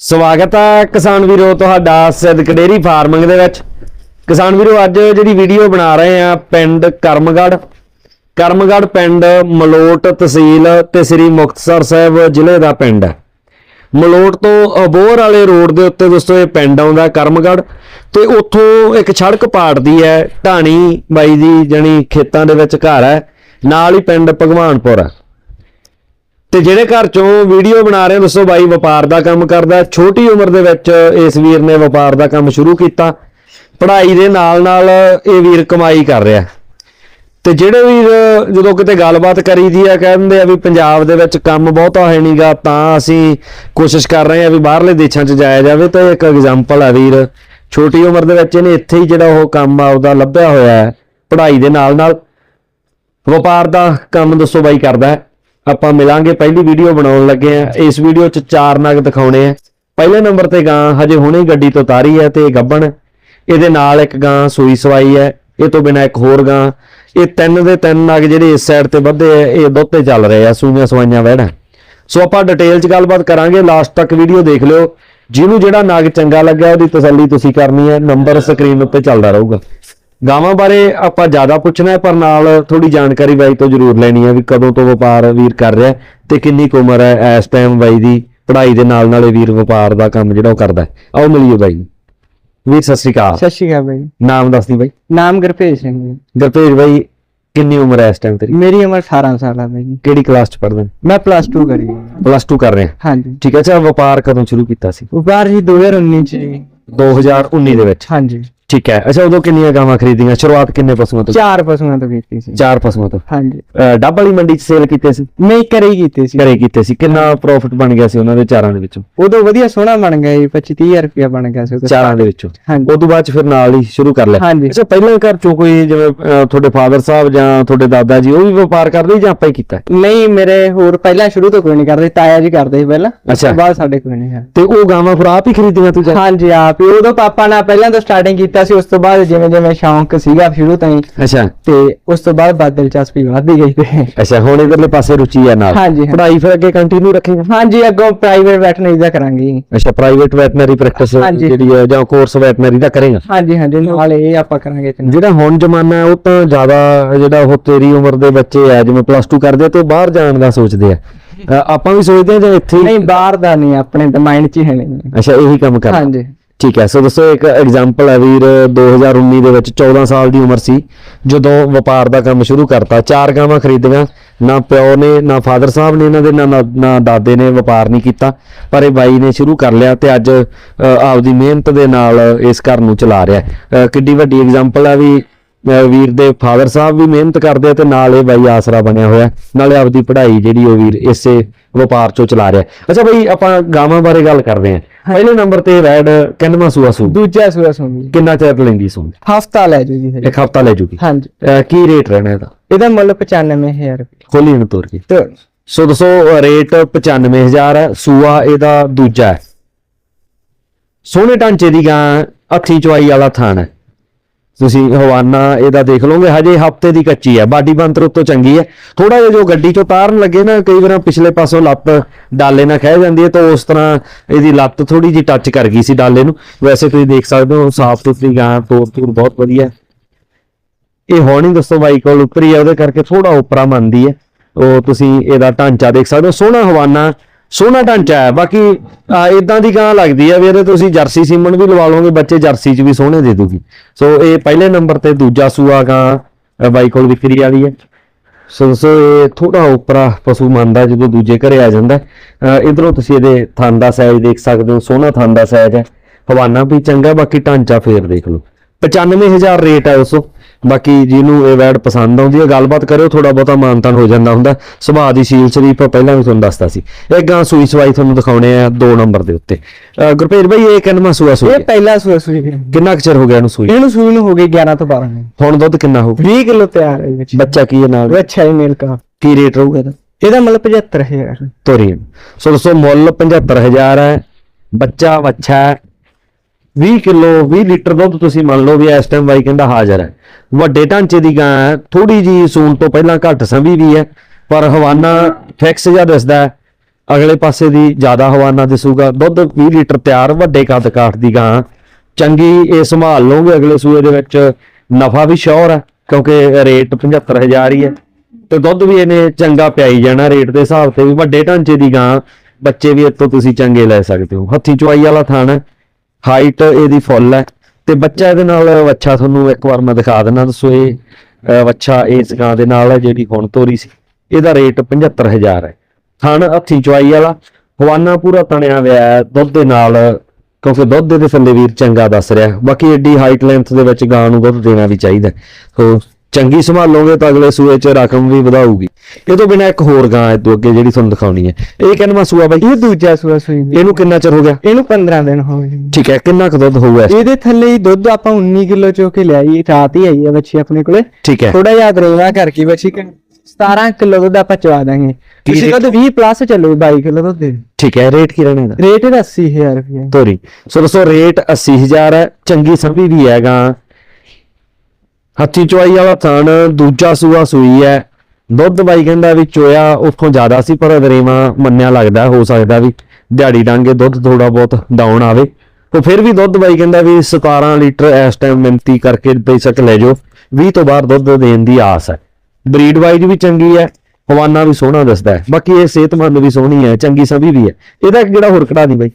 ਸਵਾਗਤ ਹੈ ਕਿਸਾਨ ਵੀਰੋ ਤੁਹਾਡਾ ਸਿੱਧਕ ਕਡੇਰੀ ਫਾਰਮਿੰਗ ਦੇ ਵਿੱਚ। ਕਿਸਾਨ ਵੀਰੋ, ਅੱਜ ਜਿਹੜੀ ਵੀਡੀਓ ਬਣਾ ਰਹੇ ਆ ਪਿੰਡ ਕਰਮਗੜ ਕਰਮਗੜ ਪਿੰਡ ਮਲੋਟ ਤਹਿਸੀਲ ਤੇ ਸ੍ਰੀ ਮੁਕਤਸਰ ਸਾਹਿਬ ਜ਼ਿਲ੍ਹੇ ਦਾ ਪਿੰਡ ਹੈ। ਮਲੋਟ ਤੋਂ ਅਬੋਹਰ ਵਾਲੇ ਰੋਡ ਦੇ ਉੱਤੇ ਦੋਸਤੋ ਇਹ ਪਿੰਡ ਆਉਂਦਾ ਕਰਮਗੜ ਤੇ ਉੱਥੋਂ ਇੱਕ ਸੜਕ ਪਾੜਦੀ ਹੈ, ਢਾਣੀ ਬਾਈ ਦੀ ਜਣੀ ਖੇਤਾਂ ਦੇ ਵਿੱਚ ਘਰ ਹੈ, ਨਾਲ ਹੀ ਪਿੰਡ ਭਗਵਾਨਪੁਰ ਹੈ। ਤੇ ਜਿਹੜੇ ਘਰ ਚੋਂ ਵੀਡੀਓ ਬਣਾ ਰਹੇ ਹੋ, ਦੱਸੋ ਬਾਈ, ਵਪਾਰ ਦਾ ਕੰਮ ਕਰਦਾ ਛੋਟੀ ਉਮਰ ਦੇ ਵਿੱਚ ਇਸ ਵੀਰ ਨੇ ਵਪਾਰ ਦਾ ਕੰਮ ਸ਼ੁਰੂ ਕੀਤਾ। ਪੜ੍ਹਾਈ ਦੇ ਨਾਲ ਨਾਲ ਇਹ ਵੀਰ ਕਮਾਈ ਕਰ ਰਿਹਾ ਤੇ ਜਿਹੜੇ ਵੀਰ ਜਦੋਂ ਕਿਤੇ ਗੱਲਬਾਤ ਕਰੀਦੀ ਆ ਕਹਿੰਦੇ ਆ ਵੀ ਪੰਜਾਬ ਦੇ ਵਿੱਚ ਕੰਮ ਬਹੁਤਾ ਹੈ ਨਹੀਂਗਾ ਤਾਂ ਅਸੀਂ ਕੋਸ਼ਿਸ਼ ਕਰ ਰਹੇ ਆ ਵੀ ਬਾਹਰਲੇ ਦੇਸ਼ਾਂ 'ਚ ਜਾਇਆ ਜਾਵੇ। ਤਾਂ ਇੱਕ ਐਗਜ਼ਾਮਪਲ ਆ ਵੀਰ, ਛੋਟੀ ਉਮਰ ਦੇ ਵਿੱਚ ਇਹਨੇ ਇੱਥੇ ਹੀ ਜਿਹੜਾ ਉਹ ਕੰਮ ਆਪਦਾ ਲੱਭਿਆ ਹੋਇਆ ਹੈ, ਪੜ੍ਹਾਈ ਦੇ ਨਾਲ ਨਾਲ ਵਪਾਰ ਦਾ ਕੰਮ ਦੱਸੋ ਬਾਈ ਕਰਦਾ ਹੈ। ਆਪਾਂ ਮਿਲਾਂਗੇ, ਪਹਿਲੀ ਵੀਡੀਓ ਬਣਾਉਣ ਲੱਗੇ ਆ ਇਸ ਵੀਡੀਓ 'ਚ ਚਾਰ ਨਗ ਦਿਖਾਉਣੇ ਆ। ਪਹਿਲੇ ਨੰਬਰ ਤੇ ਗਾਂ ਹਜੇ ਹੁਣੇ ਗੱਡੀ ਤੋਂ ਤਾਰੀ ਹੈ ਤੇ ਇਹ ਗੱਬਣ। ਇਹਦੇ ਨਾਲ ਇੱਕ ਗਾਂ ਸੂਈ ਸਵਾਈ ਹੈ ਇਹ ਤੋਂ ਬਿਨਾ ਇੱਕ ਹੋਰ ਗਾਂ। ਇਹ ਤਿੰਨ ਦੇ ਤਿੰਨ ਨਗ ਜਿਹੜੇ ਇਸ ਸਾਈਡ ਤੇ ਵੱਧੇ ਆ, ਇਹ ਦੁੱਧ ਤੇ ਚੱਲ ਰਹੇ ਆ, ਸੂਈਆਂ ਸਵਾਈਆਂ ਵਹਿਣਾ ਸੋ ਆਪਾਂ ਡਿਟੇਲ 'ਚ ਗੱਲਬਾਤ ਕਰਾਂਗੇ। ਲਾਸਟ ਤੱਕ ਵੀਡੀਓ ਦੇਖ ਲਿਓ। ਜਿਹਨੂੰ ਜਿਹੜਾ ਨਗ ਚੰਗਾ ਲੱਗਿਆ, ਉਹਦੀ ਤਸੱਲੀ ਤੁਸੀਂ ਕਰਨੀ ਹੈ ਨੰਬਰ ਸਕਰੀਨ ਉੱਤੇ ਚੱਲਦਾ ਰਹੂਗਾ। ਗਾਵਾਂ ਬਾਰੇ ਆਪਾਂ ਜ਼ਿਆਦਾ ਪੁੱਛਣਾ ਹੈ ਪਰ ਨਾਲ ਥੋੜੀ ਜਾਣਕਾਰੀ ਬਾਈ ਤੋਂ ਜ਼ਰੂਰ ਲੈਣੀ ਹੈ ਵੀ ਕਦੋਂ ਤੋਂ ਵਪਾਰ ਵੀਰ ਕਰ ਰਿਹਾ ਤੇ ਕਿੰਨੀ ਕੁ ਉਮਰ ਹੈ ਇਸ ਟਾਈਮ ਬਾਈ ਦੀ ਪੜ੍ਹਾਈ ਦੇ ਨਾਲ ਨਾਲ ਇਹ ਵੀਰ ਵਪਾਰ ਦਾ ਕੰਮ ਜਿਹੜਾ ਉਹ ਕਰਦਾ ਹੈ। ਆਓ ਮਿਲੀਏ ਬਾਈ। ਵੀਰ ਸਤਿ ਸ਼੍ਰੀ ਅਕਾਲ। ਸਤਿ ਸ਼੍ਰੀ ਅਕਾਲ ਬਾਈ। ਨਾਮ ਦੱਸਦੀ ਬਾਈ। ਨਾਮ ਗੁਰਭੇਜ ਸਿੰਘ ਜੀ। ਗੁਰਪ੍ਰੀਤ ਬਾਈ ਕਿੰਨੀ ਉਮਰ ਹੈ ਇਸ ਟਾਈਮ ਤੇਰੀ? ਮੇਰੀ ਉਮਰ 18 ਸਾਲ ਹੈ ਬਾਈ ਜੀ। ਕਿਹੜੀ ਕਲਾਸ ਚ ਪੜ੍ਹਦੇ ਮੈਂ ਪਲੱਸ 2 ਕਰੀ ਹੈ। ਪਲੱਸ 2 ਕਰ ਰਹੇ ਹਾਂ। ਹਾਂਜੀ। ਠੀਕ ਹੈ ਅੱਛਾ ਵਪਾਰ ਕਦੋਂ ਸ਼ੁਰੂ ਕੀਤਾ ਸੀ? ਵਪਾਰ ਜੀ 2019 ਚ ਜੀ। 2019 ਦੇ ਵਿੱਚ। ਹਾਂਜੀ। ਠੀਕ ਹੈ। ਅੱਛਾ ਉਦੋਂ ਕਿੰਨੀਆਂ ਗਾਵਾਂ ਖਰੀਦੀਆਂ? ਸ਼ੁਰੂਆਤ ਕਿੰਨੇ ਪਸ਼ੂਆਂ ਤੋਂ? ਚਾਰ ਪਸ਼ੂਆਂ ਤੋਂ ਕੀਤੀ ਸੀ। ਚਾਰ ਪਸ਼ੂਆਂ ਤੋਂ। ਹਾਂਜੀ। ਅਹ ਡੱਬ ਵਾਲੀ ਮੰਡੀ ਚ ਸੇਲ ਕੀਤੇ ਸੀ? ਨਹੀਂ ਕਰੀ ਕੀਤੀ ਸੀ। ਘਰੇ ਕੀਤੇ ਸੀ। ਕਿੰਨਾ ਪ੍ਰੋਫਿਟ ਬਣ ਗਿਆ ਸੀ ਉਹਨਾਂ ਦੇ ਚਾਰਾਂ ਦੇ ਵਿੱਚੋਂ? ਉਦੋਂ ਵਧੀਆ ਸੋਹਣਾ ਬਣ ਗਿਆ ਜੀ 25 30000 ਰੁਪਇਆ ਬਣ ਗਿਆ ਸੀ ਉਦੋਂ। ਚਾਰਾਂ ਦੇ ਵਿੱਚੋਂ? ਹਾਂਜੀ। ਉਦੋਂ ਬਾਅਦ ਚ ਫਿਰ ਨਾਲ ਹੀ ਸ਼ੁਰੂ ਕਰ ਲਿਆ? ਹਾਂਜੀ। ਅੱਛਾ ਪਹਿਲਾਂ ਘਰ ਚੋਂ ਕੋਈ ਜਿਵੇਂ ਅਹ, ਤੁਹਾਡੇ ਫਾਦਰ ਸਾਹਿਬ ਜਾਂ ਤੁਹਾਡੇ ਦਾਦਾ ਜੀ ਉਹ ਵੀ ਵਪਾਰ ਕਰਦੇ ਸੀ ਜਾਂ ਆਪਾਂ ਹੀ ਕੀਤਾ? ਨਹੀਂ ਮੇਰੇ ਹੋਰ ਪਹਿਲਾਂ ਸ਼ੁਰੂ ਤੋਂ ਕੋਈ ਨਹੀਂ ਕਰਦੇ ਤਾਇਆ ਜੀ ਕਰਦੇ ਸੀ ਪਹਿਲਾਂ। ਉਸ ਅੱਛਾ। ਤੋਂ ਬਾਅਦ ਸਾਡੇ ਕੋਈ ਨਹੀਂ ਹੈ। ਤੇ ਉਹ ਗਾਵਾਂ ਫਿਰ ਆਪ ਹੀ ਖਰੀਦੀਆਂ ਤੂੰ ਜਾ ਹਾਂਜੀ ਆਪ ਹੀ। ਉਦੋਂ ਪਾਪਾ ਨਾਲ ਪਹਿਲਾਂ ਤੋਂ ਸਟਾਰਟਿੰਗ ਕੀਤਾ ਸੀ ਉਸ ਤੋਂ ਬਾਅਦ ਜਿਵੇਂ ਜਿਵੇਂ ਸ਼ੌਂਕ ਸੀਗਾ ਸ਼ੁਰੂ ਤੋਂ ਹੀ ਅੱਛਾ। ਤੇ ਉਸ ਤੋਂ ਬਾਅਦ ਬਾਅਦ ਦਿਲਚਸਪੀ ਵੱਧਦੀ ਗਈ ਤੇ ਅੱਛਾ ਹੁਣ ਇਧਰਲੇ ਪਾਸੇ ਰੁਚੀ ਹੈ ਨਾਲ। ਹਾਂਜੀ, ਹਾਂ। ਪੜ੍ਹਾਈ ਫਿਰ ਅੱਗੇ ਕੰਟੀਨਿਊ ਰੱਖੇਗਾ ਹਾਂਜੀ ਅੱਗੋਂ ਪ੍ਰਾਈਵੇਟ ਵੈਟਰਨਰੀ ਦਾ ਕਰਾਂਗੇ। ਜੀ। ਅੱਛਾ ਪ੍ਰਾਈਵੇਟ ਵੈਟਰਨਰੀ ਪ੍ਰੈਕਟਿਸ ਹਾਂਜੀ। ਜਿਹੜੀ ਹੈ ਜਾਂ ਕੋਰਸ ਵੈਟਰਨਰੀ ਦਾ ਕਰੇਗਾ? ਹਾਂਜੀ ਹਾਂਜੀ ਨਾਲ ਇਹ ਆਪਾਂ ਕਰਾਂਗੇ ਤੇ ਜਿਹੜਾ ਹੁਣ ਜ਼ਮਾਨਾ ਹੈ ਉਹ ਤਾਂ ਜ਼ਿਆਦਾ ਜਿਹੜਾ ਉਹ ਤੇਰੀ ਉਮਰ ਦੇ ਬੱਚੇ ਆ ਜਿਵੇਂ ਪਲੱਸ 2 ਕਰਦੇ ਆ ਤੇ ਉਹ ਬਾਹਰ ਜਾਣ ਦਾ ਸੋਚਦੇ ਆ। ਅ, ਆਪਾਂ ਵੀ ਸੋਚਦੇ ਆ ਜਾਂ ਇੱਥੇ ਹੀ ਨਹੀਂ ਬਾਹਰ ਦਾ ਨਹੀਂ ਆਪਣੇ ਤਾਂ ਮਾਈਂਡ 'ਚ ਹੀ ਹੈ ਨਹੀਂ। ਅੱਛਾ ਇਹੀ ਕੰਮ ਕਰਨਾ ਹਾਂਜੀ। ਠੀਕ ਹੈ, ਸੋ ਦੱਸੋ ਇੱਕ ਐਗਜ਼ਾਮਪਲ ਹੈ ਵੀਰ 2019 ਦੇ ਵਿੱਚ 14 ਸਾਲ ਦੀ ਉਮਰ ਸੀ, ਜਦੋਂ ਵਪਾਰ ਦਾ ਕੰਮ ਸ਼ੁਰੂ ਕਰਤਾ, ਚਾਰ ਗਾਵਾਂ ਖਰੀਦੀਆਂ, ਨਾ ਪਿਓ ਨੇ, ਨਾ ਫਾਦਰ ਸਾਹਿਬ ਨੇ ਇਹਨਾਂ ਦੇ, ਨਾ, ਨਾ- ਨਾ ਦਾਦੇ ਨੇ ਵਪਾਰ ਨਹੀਂ ਕੀਤਾ, ਪਰ ਇਹ ਬਾਈ ਨੇ ਸ਼ੁਰੂ ਕਰ ਲਿਆ ਤੇ ਅੱਜ ਆਪਦੀ ਮਿਹਨਤ ਦੇ ਨਾਲ ਇਸ ਘਰ ਨੂੰ ਚਲਾ ਰਿਹਾ ਕਿੱਡੀ ਵੱਡੀ ਐਗਜ਼ਾਮਪਲ ਹੈ ਵੀ ਵੀਰ ਦੇ ਫਾਦਰ ਸਾਹਿਬ ਵੀ ਮਿਹਨਤ ਕਰਦੇ ਆ ਤੇ ਨਾਲ ਇਹ ਬਾਈ ਆਸਰਾ ਬਣਿਆ ਹੋਇਆ। ਨਾਲੇ ਆਪਦੀ ਪੜ੍ਹਾਈ ਜਿਹੜੀ ਉਹ ਵੀਰ ਇਸੇ ਵਪਾਰ ਚੋਂ ਚਲਾ ਰਿਹਾ। ਅੱਛਾ ਬਾਈ ਆਪਾਂ ਗਾਵਾਂ ਬਾਰੇ ਗੱਲ ਕਰਦੇ ਹਾਂ। ਪਹਿਲੇ ਨੰਬਰ ਤੇ ਵੈਡ ਕਿੰਨਵਾਂ ਸੂਆ ਸੂ ਦੂਜਾ ਸੂਆ ਸੁਣੀ ਕਿੰਨਾ ਚਿਰ ਲੈਂਦੀ ਸੂ ਹਫਤਾ ਲੈ ਜੂ ਜੀ ਹਜੇ। ਇੱਕ ਹਫਤਾ ਲੈ ਜੂਗੀ। ਹਾਂਜੀ। ਕੀ ਰੇਟ ਰਹਿਣਾ ਇਹਦਾ? ਇਹਦਾ ਮੁੱਲ 95000 ਰੁਪਏ। ਖੋਲੀ ਨੂੰ ਤੋਰ ਕੇ। ਸੋ ਦੱਸੋ ਰੇਟ 95000 ਹੈ ਸੂਆ ਇਹਦਾ ਦੂਜਾ ਹੈ। ਸੋਹਣੇ ਢਾਂਚੇ ਦੀ ਗਾਂ ਹੱਥੀ ਚਵਾਈ ਵਾਲਾ ਥਾਣ ਹੈ। ਤੁਸੀਂ ਹਵਾਨਾ ਇਹਦਾ ਦੇਖ ਲਓਗੇ, ਹਜੇ ਹਫ਼ਤੇ ਦੀ ਕੱਚੀ ਹੈ, ਬਾਡੀ ਬੰਤਰ ਉੱਤੋਂ ਚੰਗੀ ਹੈ। ਥੋੜਾ ਜਿਹਾ ਜੋ ਗੱਡੀ ਚੋਂ ਤਾਰਨ ਲੱਗੇ ਨਾ, ਕਈ ਵਾਰ ਪਿਛਲੇ ਪਾਸੋਂ ਲੱਤ ਡਾਲੇ ਨਾਲ ਖਹਿ ਜਾਂਦੀ ਹੈ, ਤਾਂ ਉਸ ਤਰ੍ਹਾਂ ਇਹਦੀ ਲੱਤ ਥੋੜੀ ਜਿਹੀ ਟੱਚ ਕਰ ਗਈ ਸੀ ਡਾਲੇ ਨੂੰ। ਵੈਸੇ ਤੁਸੀਂ ਦੇਖ ਸਕਦੇ ਹੋ ਸਾਫ਼ ਸੁਥਰੀ ਗਾਂ ਤੋਰ ਤੂਰ ਬਹੁਤ ਵਧੀਆ ਇਹ ਹੁਣ ਹੀ ਦੱਸੋ ਬਾਈ ਕੋਲ ਉੱਪਰੀ ਹੈ ਉਹਦੇ ਕਰਕੇ ਥੋੜਾ ਉਪਰਾ ਮੰਨਦੀ ਹੈ। ਉਹ ਤੁਸੀਂ ਇਹਦਾ ਢਾਂਚਾ ਦੇਖ ਸਕਦੇ ਹੋ। ਸੋਹਣਾ ਹਵਾਨਾ ਸੋਹਣਾ ਢਾਂਚਾ ਹੈ। ਬਾਕੀ ਇਦਾਂ ਦੀ ਗਾਂ ਲੱਗਦੀ ਹੈ ਵੀ ਇਹਦੇ ਤੁਸੀਂ ਜਰਸੀ ਸੀਮਨ ਵੀ ਲਵਾ ਲਓਗੇ, ਬੱਚੇ ਜਰਸੀ 'ਚ ਵੀ ਸੋਹਣੇ ਦੇ ਦੂਗੀ। ਸੋ ਇਹ ਪਹਿਲੇ ਨੰਬਰ ਤੇ ਦੂਜਾ ਸੂਆ ਗਾਂ ਬਾਈ ਕੋਲ ਵਿਕਰੀ ਵਾਲੀ ਹੈ। ਸੋ ਸੋ ਇਹ ਥੋੜਾ ਉਪਰਾ ਪਸ਼ੂ ਮੰਨਦਾ ਜਦੋਂ ਦੂਜੇ ਘਰੇ ਆ ਜਾਂਦਾ ਇਧਰੋਂ ਤੁਸੀਂ ਇਹਦੇ ਥਣ ਦਾ ਸਾਈਜ਼ ਦੇਖ ਸਕਦੇ ਹੋ, ਸੋਹਣਾ ਥਣ ਦਾ ਸਾਈਜ਼ ਹੈ। ਹਵਾਨਾ ਵੀ ਚੰਗਾ ਬਾਕੀ ਢਾਂਚਾ ਫੇਰ ਦੇਖ ਲਓ। 95000 ਰੇਟ ਹੈ ਉਸੋ ਬਾਕੀ ਜਿਹਨੂੰ ਇਹ ਵੈਡ ਪਸੰਦ ਆਉਂਦੀ ਹੈ ਗੱਲਬਾਤ ਕਰਿਓ ਥੋੜਾ ਬਹੁਤਾ ਮਾਨਤਾਨ ਹੋ ਜਾਂਦਾ ਹੁੰਦਾ। ਸੁਭਾਅ ਦੀ ਸੀਲ ਸ਼ਰੀਫ ਪਹਿਲਾਂ ਵੀ ਤੁਹਾਨੂੰ ਦੱਸਦਾ ਸੀ। ਇਹ ਗਾਂ ਸੂਈ ਸਵਾਈ ਤੁਹਾਨੂੰ ਦਿਖਾਉਣੇ ਆ 2 ਨੰਬਰ ਦੇ ਉੱਤੇ। ਗੁਰਪ੍ਰੀਤ ਭਾਈ ਇਹ ਕਿੰਨਾ ਸੂਆ ਸੂਈ ਇਹ ਹੈ? ਪਹਿਲਾ ਸੂਆ ਸੂਈ ਹੈ। ਕਿੰਨਾ ਚਿਰ ਹੋ ਗਿਆ ਇਹਨੂੰ ਸੂਈ? ਇਹਨੂੰ ਸੂਈ ਨੂੰ ਹੋ ਗਈ 11 ਤੋਂ 12 ਨੇ ਹੁਣ ਦੁੱਧ ਕਿੰਨਾ ਹੋਊ? 20 ਕਿਲੋ ਤਿਆਰ ਹੈ ਵਿੱਚ। ਬੱਚਾ ਕੀ ਹੈ ਨਾਲ? ਅੱਛਾ ਹੀ ਮੇਲ ਕਾ ਕੀ ਰੇਟ ਰਹੂਗਾ ਇਹਦਾ? ਇਹਦਾ ਮੁੱਲ 75000 ਤੋਰੀਨ ਸੋ ਦੋਸਤੋ ਮੁੱਲ 75000 ਹੈ। ਬੱਚਾ ਵੱਛਾ ਹੈ। 20 ਕਿਲੋ 20 ਲੀਟਰ ਦੁੱਧ ਤੁਸੀਂ ਮੰਨ ਲਓ ਵੀ ਇਸ ਟਾਈਮ ਬਾਈ ਕਹਿੰਦਾ ਹਾਜ਼ਰ ਹੈ। ਵੱਡੇ ਢਾਂਚੇ ਦੀ ਗਾਂ ਹੈ ਥੋੜੀ ਜੀ ਸੂਣ ਤੋਂ ਪਹਿਲਾਂ ਘੱਟ ਸੰਭੀ ਵੀ ਹੈ, ਪਰ ਹਵਾਨਾ ਫਿਕਸ ਜਿਹਾ ਦਿਸਦਾ ਅਗਲੇ ਪਾਸੇ ਦੀ ਜ਼ਿਆਦਾ ਹਵਾਨਾ ਦਿਸੂਗਾ। ਦੁੱਧ 20 ਲੀਟਰ ਤਿਆਰ, ਵੱਡੇ ਕੱਦ ਕਾਠ ਦੀ ਗਾਂ ਚੰਗੀ ਇਹ ਸੰਭਾਲ ਲਓਗੇ ਅਗਲੇ ਸੂਏ ਦੇ ਵਿੱਚ, ਨਫਾ ਵੀ ਸ਼ੋਰ ਹੈ, ਕਿਉਂਕਿ ਰੇਟ 75000 ਹੀ ਹੈ। ਤੇ ਦੁੱਧ ਵੀ ਇਹਨੇ ਚੰਗਾ ਪਿਆਈ ਜਾਣਾ ਰੇਟ ਦੇ ਹਿਸਾਬ ਤੇ ਵੀ ਵੱਡੇ ਢਾਂਚੇ ਦੀ ਗਾਂ, ਬੱਚੇ ਵੀ ਇੱਥੋਂ ਤੁਸੀਂ ਚੰਗੇ ਲੈ ਸਕਦੇ ਹੋ। ਹੱਥੀ ਚੁਆਈ ਵਾਲਾ ਥਾਣ ਹੈ। ਹਾਈਟ ਇਹਦੀ ਫੁੱਲ ਹੈ। ਤੇ ਬੱਚਾ ਇਹਦੇ ਨਾਲ, ਵੱਛਾ ਤੁਹਾਨੂੰ ਇੱਕ ਵਾਰ ਮੈਂ ਦਿਖਾ ਦਿੰਦਾ, ਦੱਸੋ ਇਹ ਵੱਛਾ ਇਸ ਗਾਂ ਦੇ ਨਾਲ ਹੈ ਜਿਹੜੀ ਹੁਣ ਤੋਰੀ ਸੀ। ਇਹਦਾ ਰੇਟ 75000 ਹੈ। ਥਣ ਹੱਥੀ ਚੁਆਈ ਵਾਲਾ, ਹਵਾਨਾ ਪੂਰਾ ਤਣਿਆ ਹੋਇਆ ਦੁੱਧ ਦੇ ਨਾਲ, ਕਿਉਂਕਿ ਦੁੱਧ ਦੇ ਥੱਲੇ ਵੀਰ ਚੰਗਾ ਦੱਸ ਰਿਹਾ। ਬਾਕੀ ਐਡੀ ਹਾਈਟ ਲੈਂਥ ਦੇ ਵਿੱਚ ਗਾਂ ਨੂੰ ਦੁੱਧ ਦੇਣਾ ਵੀ ਚਾਹੀਦਾ। ਹੈ। ਸੋ ਚੰਗੀ ਸੰਭਾਲੋਗੇ ਤਾਂ ਅਗਲੇ ਸੂਏ 'ਚ ਰਕਮ ਵੀ ਵਧਾਊਗੀ। ਇਹ ਤੋਂ ਬਿਨਾ ਇੱਕ ਹੋਰ ਗਾਂ ਹੈ ਤੋਂ ਅੱਗੇ ਜਿਹੜੀ ਤੁਹਾਨੂੰ ਦਿਖਾਉਣੀ ਹੈ। ਇਹ ਕਿੰਨਵਾਂ ਸੂਆ ਬਾਈ? ਇਹ ਦੂਜਾ ਸੂਆ ਸੂਈ ਵੀ। ਇਹਨੂੰ ਕਿੰਨਾ ਚਿਰ ਹੋ ਗਿਆ? ਇਹਨੂੰ 15 ਦਿਨ ਹੋ ਗਏ। ਠੀਕ ਹੈ ਕਿੰਨਾ ਕੁ ਦੁੱਧ ਹੋਊਗਾ ਇਸ- ਇਹਦੇ ਥੱਲੇ ਹੀ ਦੁੱਧ ਆਪਾਂ 19 ਕਿਲੋ ਚੋ ਕੇ ਲਿਆਈ ਰਾਤ ਹੀ ਆਈ ਹੈ ਬੱਚੀ ਆਪਣੇ ਕੋਲੇ। ਠੀਕ ਹੈ। ਥੋੜਾ ਜਿਹਾ ਗਰੇਵਾ ਕਰਕੇ ਬੱਚੀ ਕਿ 17 ਕਿਲੋ ਦੁੱਧ ਆਪਾਂ ਚਵਾ ਦਾਂਗੇ। ਤੁਸੀਂ? ਦੁੱਧ 20 ਪਲੱਸ ਚੱਲੋ 22 ਕਿਲੋ ਦੁੱਧ। ਦੇ ਠੀਕ ਹੈ ਰੇਟ ਕੀ ਰਹਿਣਾ ਇਹਦਾ? ਰੇਟ ਇਹਦਾ 80000 ਰੁਪਏ ਤੋਰੀ। ਸੋ ਦੱਸੋ ਰੇਟ 80000 ਹੈ ਚੰਗੀ ਸੰਭੀ ਵੀ ਹੈਗਾ ਹੱਥੀ ਚੁਆਈ ਵਾਲਾ ਥਾਣ ਦੂਜਾ ਸੂਆ ਸੂਈ ਹੈ। ਦੁੱਧ ਬਾਈ ਕਹਿੰਦਾ ਵੀ ਚੋਇਆ, ਉੱਥੋਂ ਜ਼ਿਆਦਾ ਸੀ, ਪਰ ਦਰੇਵਾ ਮੰਨਿਆ ਲੱਗਦਾ, ਹੋ ਸਕਦਾ ਵੀ ਦਿਹਾੜੀ ਡਾਂਗੇ ਦੁੱਧ ਥੋੜਾ ਬਹੁਤ ਡਾਊਨ ਆਵੇ। ਉਹ ਫਿਰ ਵੀ ਦੁੱਧ ਬਾਈ ਕਹਿੰਦਾ ਵੀ 17 ਲੀਟਰ ਇਸ ਟਾਈਮ ਮਿੰਤੀ ਕਰਕੇ ਬੇਸ਼ੱਕ ਲੈ ਜਾਓ। 20 ਤੋਂ ਬਾਅਦ ਦੁੱਧ ਦੇਣ ਦੀ ਆਸ ਹੈ। ਬਰੀਡ ਵਾਈਜ਼ ਵੀ ਚੰਗੀ ਹੈ, ਹਵਾਨਾ ਵੀ ਸੋਹਣਾ ਦੱਸਦਾ ਹੈ। ਬਾਕੀ ਇਹ ਸਿਹਤਮੰਦ ਵੀ ਸੋਹਣੀ ਹੈ, ਚੰਗੀ ਸੰਭੀ ਵੀ ਹੈ। ਇਹਦਾ ਜਿਹੜਾ ਹੋਰ ਨਹੀਂ ਬਾਈ।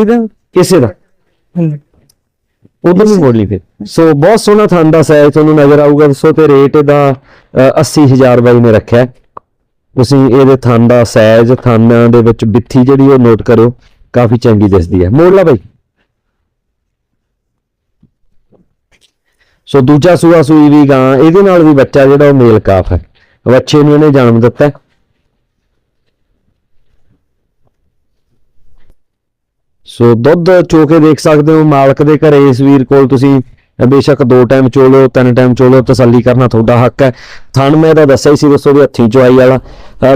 ਇਹਦਾ, ਕਿਸੇ ਦਾ। ਉਧਰ ਵੀ ਮੋੜ ਲਈ ਫਿਰ। ਸੋ ਬਹੁਤ ਸੋਹਣਾ ਥਣ ਦਾ ਸਾਈਜ਼ ਤੁਹਾਨੂੰ ਨਜ਼ਰ ਆਊਗਾ। ਦੱਸੋ ਤੇ ਰੇਟ ਇਹਦਾ ਅ, 80000 ਬਾਈ ਨੇ ਰੱਖਿਆ। ਤੁਸੀਂ ਇਹਦੇ ਥਣ ਦਾ ਸਾਈਜ਼ ਥਣਾਂ ਦੇ ਵਿੱਚ ਬਿੱਥੀ ਜਿਹੜੀ ਉਹ ਨੋਟ ਕਰਿਓ। ਕਾਫੀ ਚੰਗੀ ਦਿਸਦੀ ਹੈ। ਮੋੜ ਲਾ ਬਾਈ। ਸੋ ਦੂਜਾ ਸੂਆ ਸੂਈ ਵੀ ਗਾਂ ਇਹਦੇ ਨਾਲ ਵੀ ਬੱਚਾ ਜਿਹੜਾ ਉਹ ਮੇਲ ਕਾਫ ਹੈ। ਬੱਚੇ ਨੂੰ ਇਹਨੇ ਜਨਮ ਦਿੱਤਾ ਹੈ। ਸੋ ਦੁੱਧ ਚੋ ਕੇ ਦੇਖ ਸਕਦੇ ਹੋ ਮਾਲਕ ਦੇ ਘਰੇ ਇਸ ਵੀਰ ਕੋਲ ਤੁਸੀਂ ਬੇਸ਼ੱਕ ਦੋ ਟਾਈਮ ਚੋਲੋ ਤਿੰਨ ਟਾਈਮ ਚੋਲੋ ਤਸੱਲੀ ਕਰਨਾ ਤੁਹਾਡਾ ਹੱਕ ਹੈ। ਥਣ ਮੈਂ ਤਾਂ ਦੱਸਿਆ ਹੀ ਸੀ ਦੱਸੋ ਵੀ ਹੱਥੀਂ ਚੁਆਈ ਵਾਲਾ।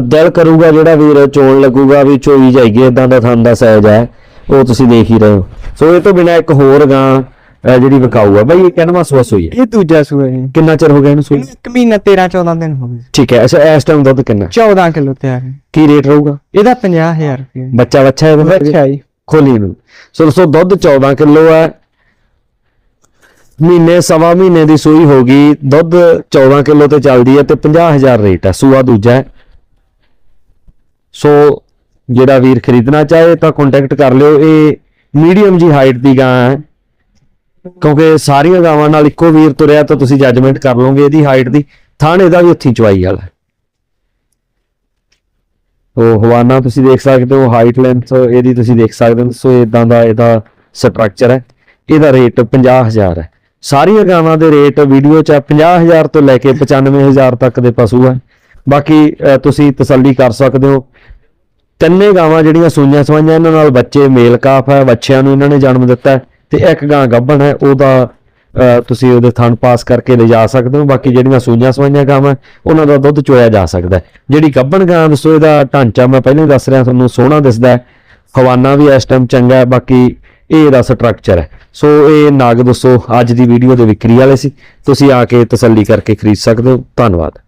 ਦਿਲ ਕਰੂਗਾ ਜਿਹੜਾ ਵੀਰ ਚੋਣ ਲੱਗੂਗਾ ਵੀ ਚੋਈ ਜਾਈਏ ਇਦਾਂ ਦਾ ਥਣ ਦਾ ਸਾਈਜ਼ ਹੈ। ਉਹ ਤੁਸੀਂ ਦੇਖ ਹੀ ਰਹੇ ਹੋ। ਸੋ ਇਹ ਤੋਂ ਬਿਨਾ ਇੱਕ ਹੋਰ ਗਾਂ ਜਿਹੜੀ ਵਿਕਾਊ ਹੈ ਬਈ ਇਹ ਕਿੰਨਵਾਂ ਸੂਆ ਸੂਈ ਹੈ? ਇਹ ਦੂਜਾ ਸੂਆ ਹੈ ਕਿੰਨਾ ਚਿਰ ਹੋ ਗਿਆ ਇਹਨੂੰ ਸੂਈ? ਇੱਕ ਮਹੀਨਾ 13 14 ਦਿਨ ਹੋ ਗਏ। ਠੀਕ ਹੈ ਅੱਛਾ ਇਸ ਟਾਈਮ ਦੁੱਧ ਕਿੰਨਾ? 14 ਕਿਲੋ ਤਿਆਰ ਹੈ। ਕੀ ਰੇਟ ਰਹੂਗਾ? ਇਹਦਾ 50000 ਰੁਪਏ ਬੱਚਾ ਬੱਚਾ ਹੈ ਬੱਚਾ ਜੀ। ਖੋਲੀ ਨੂੰ। ਸੋ ਦੋਸਤੋ, ਦੁੱਧ 14 ਕਿਲੋ ਹੈ। ਮਹੀਨੇ, ਸਵਾ ਮਹੀਨੇ ਦੀ ਸੂਈ ਹੋ ਗਈ। ਦੁੱਧ 14 ਕਿਲੋ ਤੇ ਚੱਲਦੀ ਹੈ ਤੇ 50000 ਰੇਟ ਹੈ। ਸੂਆ ਦੂਜਾ ਹੈ। ਸੋ ਜਿਹੜਾ ਵੀਰ ਖਰੀਦਣਾ ਚਾਹੇ ਤਾਂ ਕੰਟੈਕਟ ਕਰ ਲਿਓ। ਇਹ ਮੀਡੀਅਮ ਜੀ ਹਾਈਟ ਦੀ ਗਾਂ ਹੈ। ਕਿਉਂਕਿ ਸਾਰੀਆਂ ਗਾਵਾਂ ਨਾਲ ਇੱਕੋ ਵੀਰ ਤੁਰਿਆ ਤਾਂ ਤੁਸੀਂ ਜੱਜਮੈਂਟ ਕਰ ਲਓਗੇ ਇਹਦੀ ਹਾਈਟ ਦੀ। ਥਾਣੇ ਦਾ ਵੀ ਉੱਥੀ ਚਵਾਈ ਵਾਲਾ ਹੈ ਉਹ ਹਵਾਨਾ ਤੁਸੀਂ ਦੇਖ ਸਕਦੇ ਹੋ ਹਾਈਟ ਲੈਂਥ ਇਹਦੀ ਤੁਸੀਂ ਦੇਖ ਸਕਦੇ ਹੋ, ਸੋ ਇਦਾਂ ਦਾ ਇਹਦਾ ਸਟਰਕਚਰ ਹੈ। ਇਹਦਾ ਰੇਟ 50000 ਹੈ। ਸਾਰੀਆਂ ਗਾਵਾਂ ਦੇ ਰੇਟ ਵੀਡੀਓ 'ਚ 50000 ਤੋਂ ਲੈ ਕੇ 95000 ਤੱਕ ਦੇ ਪਸ਼ੂ ਹੈ। ਬਾਕੀ ਤੁਸੀਂ ਤਸੱਲੀ ਕਰ ਸਕਦੇ ਹੋ। ਤਿੰਨੇ ਗਾਵਾਂ ਜਿਹੜੀਆਂ ਸੂਈਆਂ ਸਵਾਈਆਂ, ਇਹਨਾਂ ਨਾਲ ਬੱਚੇ ਮੇਲ ਕਾਫ ਹੈ, ਬੱਚਿਆਂ ਨੂੰ ਇਹਨਾਂ ਨੇ ਜਨਮ ਦਿੱਤਾ ਹੈ ਤੇ ਇੱਕ ਗਾਂ ਗੱਭਣ ਹੈ, ਉਹਦਾ ਤੁਸੀਂ ਉਹਦੇ ਥਣ ਪਾਸ ਕਰਕੇ ਲਿਜਾ ਸਕਦੇ ਹੋ। ਬਾਕੀ ਜਿਹੜੀਆਂ ਸੂਈਆਂ ਸਵਾਈਆਂ ਗਾਵਾਂ ਉਹਨਾਂ ਦਾ ਦੁੱਧ ਚੋਇਆ ਜਾ ਸਕਦਾ ਜਿਹੜੀ ਗੱਭਣ ਗਾਂ, ਦੱਸੋ ਇਹਦਾ ਢਾਂਚਾ ਮੈਂ ਪਹਿਲਾਂ ਹੀ ਦੱਸ ਰਿਹਾ, ਤੁਹਾਨੂੰ ਸੋਹਣਾ ਦਿਸਦਾ ਹੈ। ਹਵਾਨਾ ਵੀ ਇਸ ਟਾਈਮ ਚੰਗਾ ਹੈ, ਬਾਕੀ ਇਹ ਇਹਦਾ ਸਟਰਕਚਰ ਹੈ। ਸੋ ਇਹ ਨਾਗ, ਦੱਸੋ, ਅੱਜ ਦੀ ਵੀਡੀਓ ਦੇ ਵਿਕਰੀ ਵਾਲੇ ਸੀ। ਤੁਸੀਂ ਆ ਕੇ ਤਸੱਲੀ ਕਰਕੇ ਖਰੀਦ ਸਕਦੇ ਹੋ। ਧੰਨਵਾਦ।